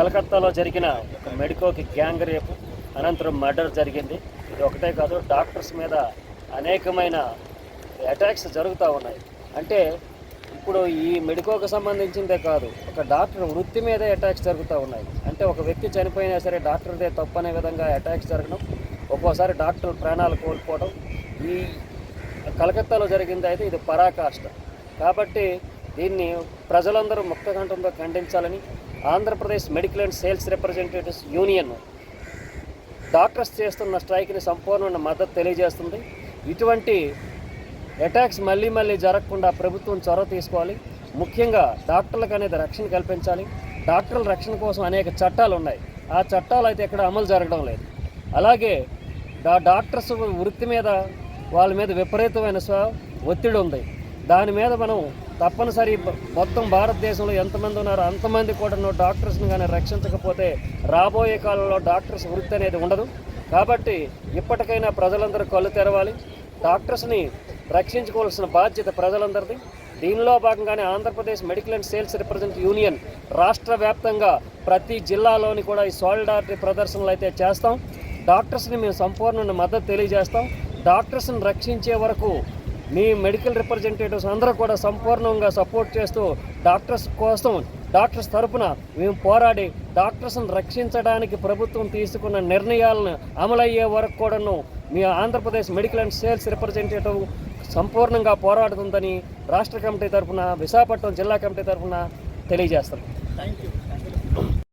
కలకత్తాలో జరిగిన ఒక మెడికోకి గ్యాంగ్ రేపు అనంతరం మర్డర్ జరిగింది. ఇది ఒకటే కాదు డాక్టర్స్ మీద అనేకమైన అటాక్స్ జరుగుతూ ఉన్నాయి. అంటే ఇప్పుడు ఈ మెడికోకి సంబంధించిందే కాదు ఒక డాక్టర్ వృత్తి మీదే అటాక్స్ జరుగుతూ ఉన్నాయి. అంటే ఒక వ్యక్తి చనిపోయినా సరే డాక్టర్దే తప్పనే విధంగా అటాక్స్ జరగడం ఒక్కోసారి డాక్టర్ ప్రాణాలు కోల్పోవడం. ఈ కలకత్తాలో జరిగింది అయితే ఇది పరాకాష్ట. కాబట్టి దీన్ని ప్రజలందరూ ముక్తకంఠంతో ఖండించాలని Andhra Pradesh medical and sales representatives union doctors చేస్తున్న స్ట్రైక్ని సంపూర్ణమైన మద్దతు తెలియజేస్తుంది. ఇటువంటి అటాక్స్ మళ్ళీ మళ్ళీ జరగకుండా ప్రభుత్వం చొరవ తీసుకోవాలి. ముఖ్యంగా డాక్టర్లకు అనేది రక్షణ కల్పించాలి. డాక్టర్ల రక్షణ కోసం అనేక చట్టాలు ఉన్నాయి. ఆ చట్టాలు అయితే ఎక్కడ అమలు జరగడం లేదు. అలాగే ఆ డాక్టర్స్ వృత్తి మీద వాళ్ళ మీద విపరీతమైన స్వ ఒత్తిడి ఉంది. దాని మీద మనం తప్పనిసరి మొత్తం భారతదేశంలో ఎంతమంది ఉన్నారో అంతమంది కూడా డాక్టర్స్ని కానీ రక్షించకపోతే రాబోయే కాలంలో డాక్టర్స్ వృత్తి అనేది ఉండదు. కాబట్టి ఇప్పటికైనా ప్రజలందరూ కళ్ళు తెరవాలి. డాక్టర్స్ని రక్షించుకోవాల్సిన బాధ్యత ప్రజలందరిది. దీనిలో భాగంగానే Andhra Pradesh medical and sales represent union రాష్ట్ర వ్యాప్తంగా ప్రతి జిల్లాలోని కూడా ఈ సాలిడారిటీ ప్రదర్శనలు అయితే చేస్తాం. డాక్టర్స్ని మేము సంపూర్ణ మద్దతు తెలియజేస్తాం. డాక్టర్స్ని రక్షించే వరకు మీ మెడికల్ రిప్రజెంటేటివ్స్ అందరూ కూడా సంపూర్ణంగా సపోర్ట్ చేస్తూ డాక్టర్స్ కోసం డాక్టర్స్ తరపున మేము పోరాడి డాక్టర్స్ని రక్షించడానికి ప్రభుత్వం తీసుకున్న నిర్ణయాలను అమలయ్యే వరకు కూడాను మీ Andhra Pradesh medical and sales representative సంపూర్ణంగా పోరాడుతుందని రాష్ట్ర కమిటీ తరఫున విశాఖపట్నం జిల్లా కమిటీ తరఫున తెలియజేస్తాం థ్యాంక్ యూ